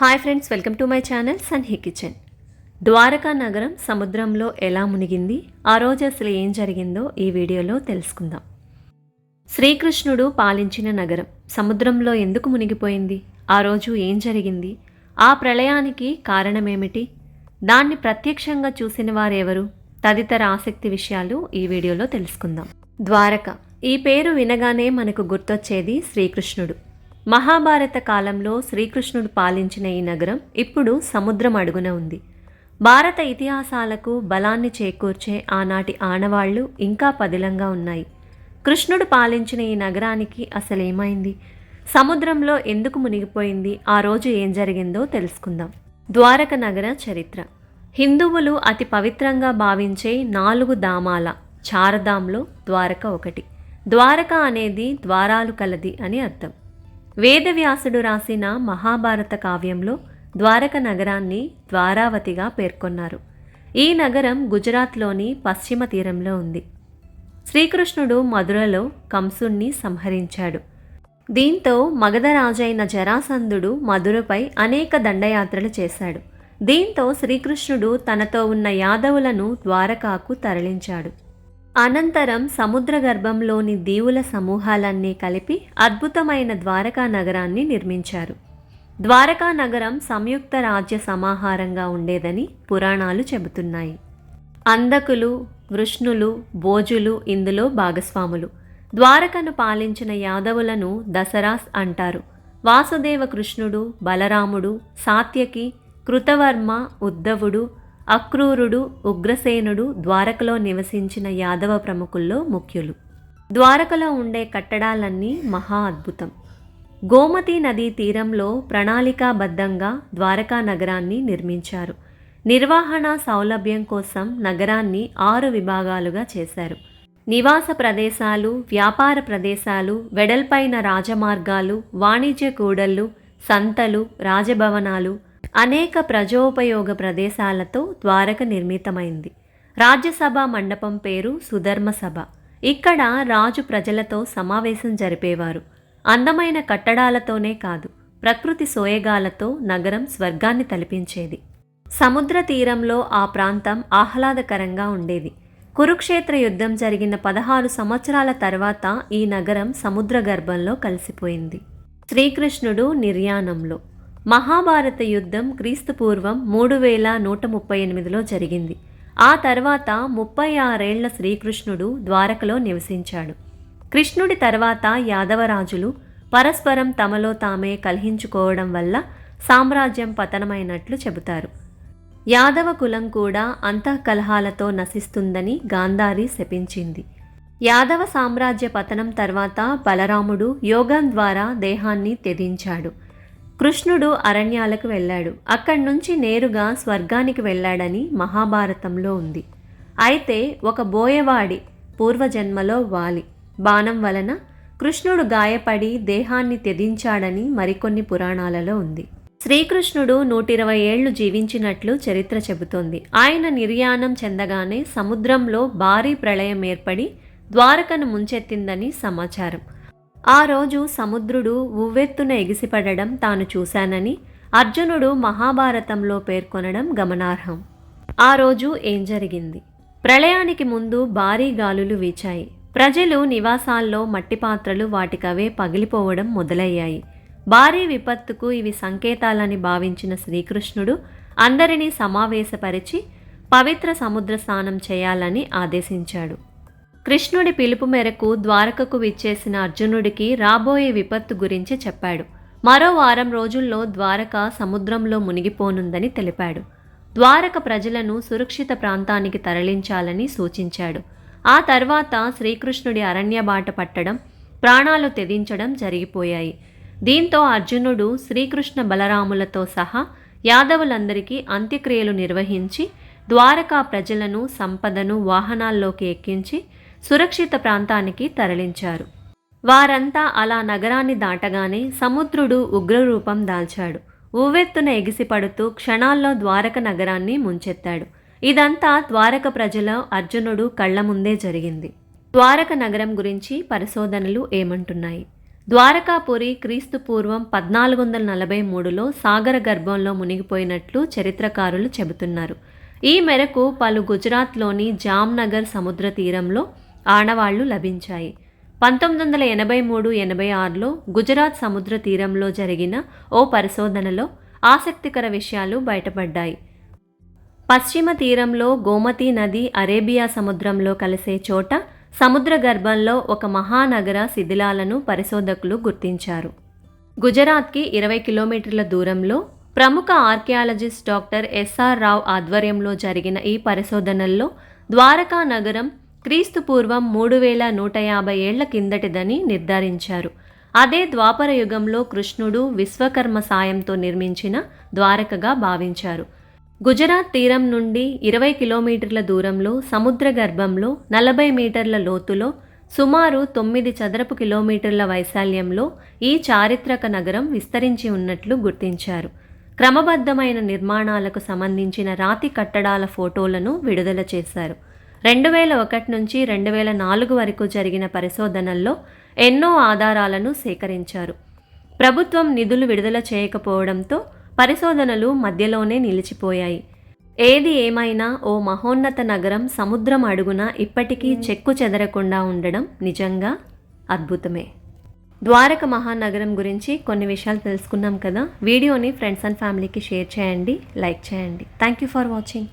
Hi friends welcome to my channel Sanhi kitchen. Dwaraka నగరం సముద్రంలో ఎలా మునిగింది ఆ రోజు అసలు ఏం జరిగిందో ఈ వీడియోలో తెలుసుకుందాం. శ్రీకృష్ణుడు పాలించిన నగరం సముద్రంలో ఎందుకు మునిగిపోయింది ఆ రోజు ఏం జరిగింది ఆ ప్రళయానికి కారణమేమిటి దాన్ని ప్రత్యక్షంగా చూసిన వారెవరు తదితర ఆసక్తి విషయాలు ఈ వీడియోలో తెలుసుకుందాం. ద్వారక ఈ పేరు వినగానే మనకు గుర్తొచ్చేది శ్రీకృష్ణుడు. మహాభారత కాలంలో శ్రీకృష్ణుడు పాలించిన ఈ నగరం ఇప్పుడు సముద్రం అడుగున ఉంది. భారత ఇతిహాసాలకు బలాన్ని చేకూర్చే ఆనాటి ఆనవాళ్ళు ఇంకా పదిలంగా ఉన్నాయి. కృష్ణుడు పాలించిన ఈ నగరానికి అసలేమైంది? సముద్రంలో ఎందుకు మునిగిపోయింది? ఆ రోజు ఏం జరిగిందో తెలుసుకుందాం. ద్వారక నగర చరిత్ర. హిందువులు అతి పవిత్రంగా భావించే నాలుగు ధామాల చారధాంలో ద్వారక ఒకటి. ద్వారక అనేది ద్వారాలు కలది అని అర్థం. వేదవ్యాసుడు రాసిన మహాభారత కావ్యంలో ద్వారక నగరాన్ని ద్వారావతిగా పేర్కొన్నారు. ఈ నగరం గుజరాత్లోని పశ్చిమ తీరంలో ఉంది. శ్రీకృష్ణుడు మధురలో కంసుణ్ణి సంహరించాడు. దీంతో మగధరాజైన జరాసంధుడు మధురపై అనేక దండయాత్రలు చేశాడు. దీంతో శ్రీకృష్ణుడు తనతో ఉన్న యాదవులను ద్వారకాకు తరలించాడు. అనంతరం సముద్ర గర్భంలోని దీవుల సమూహాలన్నీ కలిపి అద్భుతమైన ద్వారకా నగరాన్ని నిర్మించారు. ద్వారకా నగరం సంయుక్త రాజ్య సమాహారంగా ఉండేదని పురాణాలు చెబుతున్నాయి. అందకులు వృష్ణులు భోజులు ఇందులో భాగస్వాములు. ద్వారకను పాలించిన యాదవులను దసరాస్ అంటారు. వాసుదేవ కృష్ణుడు బలరాముడు సాత్యకి కృతవర్మ ఉద్ధవుడు అక్రూరుడు ఉగ్రసేనుడు ద్వారకలో నివసించిన యాదవ ప్రముఖుల్లో ముఖ్యులు. ద్వారకలో ఉండే కట్టడాలన్నీ మహా అద్భుతం. గోమతి నదీ తీరంలో ప్రణాళికాబద్ధంగా ద్వారకా నగరాన్ని నిర్మించారు. నిర్వహణ సౌలభ్యం కోసం నగరాన్ని ఆరు విభాగాలుగా చేశారు. నివాస ప్రదేశాలు వ్యాపార ప్రదేశాలు వెడల్పైన రాజమార్గాలు వాణిజ్య కూడళ్ళు సంతలు రాజభవనాలు అనేక ప్రజోపయోగ ప్రదేశాలతో ద్వారక నిర్మితమైంది. రాజ్యసభ మండపం పేరు సుధర్మ సభ. ఇక్కడ రాజు ప్రజలతో సమావేశం జరిపేవారు. అందమైన కట్టడాలతోనే కాదు ప్రకృతి సోయగాలతో నగరం స్వర్గాన్ని తలపించేది. సముద్ర తీరంలో ఆ ప్రాంతం ఆహ్లాదకరంగా ఉండేది. కురుక్షేత్ర యుద్ధం జరిగిన పదహారు సంవత్సరాల తర్వాత ఈ నగరం సముద్ర గర్భంలో కలిసిపోయింది. శ్రీకృష్ణుడు నిర్యాణంలో మహాభారత యుద్ధం క్రీస్తుపూర్వం మూడు వేల నూట ముప్పై ఎనిమిదిలో జరిగింది. ఆ తర్వాత ముప్పై ఆరేళ్ళ శ్రీకృష్ణుడు ద్వారకలో నివసించాడు. కృష్ణుడి తర్వాత యాదవరాజులు పరస్పరం తమలో తామే కలహించుకోవడం వల్ల సామ్రాజ్యం పతనమైనట్లు చెబుతారు. యాదవ కులం కూడా అంతఃకలహాలతో నశిస్తుందని గాంధారి శపించింది. యాదవ సామ్రాజ్య పతనం తర్వాత బలరాముడు యోగం ద్వారా దేహాన్ని త్యజించాడు. కృష్ణుడు అరణ్యాలకు వెళ్ళాడు. అక్కడి నుంచి నేరుగా స్వర్గానికి వెళ్ళాడని మహాభారతంలో ఉంది. అయితే ఒక బోయవాడి పూర్వజన్మలో వాలి. బాణం వలన కృష్ణుడు గాయపడి దేహాన్ని త్యజించాడని మరికొన్ని పురాణాలలో ఉంది. శ్రీకృష్ణుడు నూటిరవై ఏళ్ళు జీవించినట్లు చరిత్ర చెబుతోంది. ఆయన నిర్యాణం చెందగానే సముద్రంలో భారీ ప్రళయం ఏర్పడి ద్వారకను ముంచెత్తిందని సమాచారం. ఆ రోజు సముద్రుడు ఉవ్వెత్తున ఎగిసిపడడం తాను చూశానని అర్జునుడు మహాభారతంలో పేర్కొనడం గమనార్హం. ఆ రోజు ఏం జరిగింది? ప్రళయానికి ముందు భారీ గాలులు వీచాయి. ప్రజలు నివాసాల్లో మట్టి పాత్రలు వాటికవే పగిలిపోవడం మొదలయ్యాయి. భారీ విపత్తుకు ఇవి సంకేతాలని భావించిన శ్రీకృష్ణుడు అందరినీ సమావేశపరిచి పవిత్ర సముద్ర స్నానం చేయాలని ఆదేశించాడు. కృష్ణుడి పిలుపు మేరకు ద్వారకకు విచ్చేసిన అర్జునుడికి రాబోయే విపత్తు గురించి చెప్పాడు. మరో వారం రోజుల్లో ద్వారక సముద్రంలో మునిగిపోనుందని తెలిపాడు. ద్వారక ప్రజలను సురక్షిత ప్రాంతానికి తరలించాలని సూచించాడు. ఆ తర్వాత శ్రీకృష్ణుడి అరణ్య బాట పట్టడం ప్రాణాలు తెదించడం జరిగిపోయాయి. దీంతో అర్జునుడు శ్రీకృష్ణ బలరాములతో సహా యాదవులందరికీ అంత్యక్రియలు నిర్వహించి ద్వారకా ప్రజలను సంపదను వాహనాల్లోకి ఎక్కించి సురక్షిత ప్రాంతానికి తరలించారు. వారంతా అలా నగరాన్ని దాటగానే సముద్రుడు ఉగ్రరూపం దాల్చాడు. ఉవ్వెత్తున ఎగిసిపడుతూ క్షణాల్లో ద్వారక నగరాన్ని ముంచెత్తాడు. ఇదంతా ద్వారక ప్రజల అర్జునుడు కళ్ళ ముందే జరిగింది. ద్వారక నగరం గురించి పరిశోధనలు ఏమంటున్నాయి? ద్వారకాపురి క్రీస్తు పూర్వం పద్నాలుగు వందల నలభై మూడులో సాగర గర్భంలో మునిగిపోయినట్లు చరిత్రకారులు చెబుతున్నారు. ఈ మేరకు పలు గుజరాత్లోని జామ్నగర్ సముద్ర తీరంలో ఆనవాళ్ళు లభించాయి. పంతొమ్మిది వందల ఎనభై మూడు ఎనభై ఆరులో గుజరాత్ సముద్ర తీరంలో జరిగిన ఓ పరిశోధనలో ఆసక్తికర విషయాలు బయటపడ్డాయి. పశ్చిమ తీరంలో గోమతి నది అరేబియా సముద్రంలో కలిసే చోట సముద్ర గర్భంలో ఒక మహానగర శిథిలాలను పరిశోధకులు గుర్తించారు. గుజరాత్కి ఇరవై కిలోమీటర్ల దూరంలో ప్రముఖ ఆర్కియాలజిస్ట్ డాక్టర్ ఎస్ఆర్ రావ్ ఆధ్వర్యంలో జరిగిన ఈ పరిశోధనల్లో ద్వారకా నగరం క్రీస్తు పూర్వం మూడు వేల నూట యాభై ఏళ్ళ కిందటిదని నిర్ధారించారు. అదే ద్వాపర యుగంలో కృష్ణుడు విశ్వకర్మ సాయంతో నిర్మించిన ద్వారకగా భావించారు. గుజరాత్ తీరం నుండి ఇరవై కిలోమీటర్ల దూరంలో సముద్ర గర్భంలో నలభై మీటర్ల లోతులో సుమారు తొమ్మిది చదరపు కిలోమీటర్ల వైశాల్యంలో ఈ చారిత్రక నగరం విస్తరించి ఉన్నట్లు గుర్తించారు. క్రమబద్ధమైన నిర్మాణాలకు సంబంధించిన రాతి కట్టడాల ఫోటోలను విడుదల చేశారు. రెండు వేల ఒకటి నుంచి రెండు వేల నాలుగు వరకు జరిగిన పరిశోధనల్లో ఎన్నో ఆధారాలను సేకరించారు. ప్రభుత్వం నిధులు విడుదల చేయకపోవడంతో పరిశోధనలు మధ్యలోనే నిలిచిపోయాయి. ఏది ఏమైనా ఓ మహోన్నత నగరం సముద్రం అడుగున ఇప్పటికీ చెక్కు చెదరకుండా ఉండడం నిజంగా అద్భుతమే. ద్వారక మహానగరం గురించి కొన్ని విషయాలు తెలుసుకున్నాం కదా. వీడియోని ఫ్రెండ్స్ అండ్ ఫ్యామిలీకి షేర్ చేయండి లైక్ చేయండి. Thank you for watching.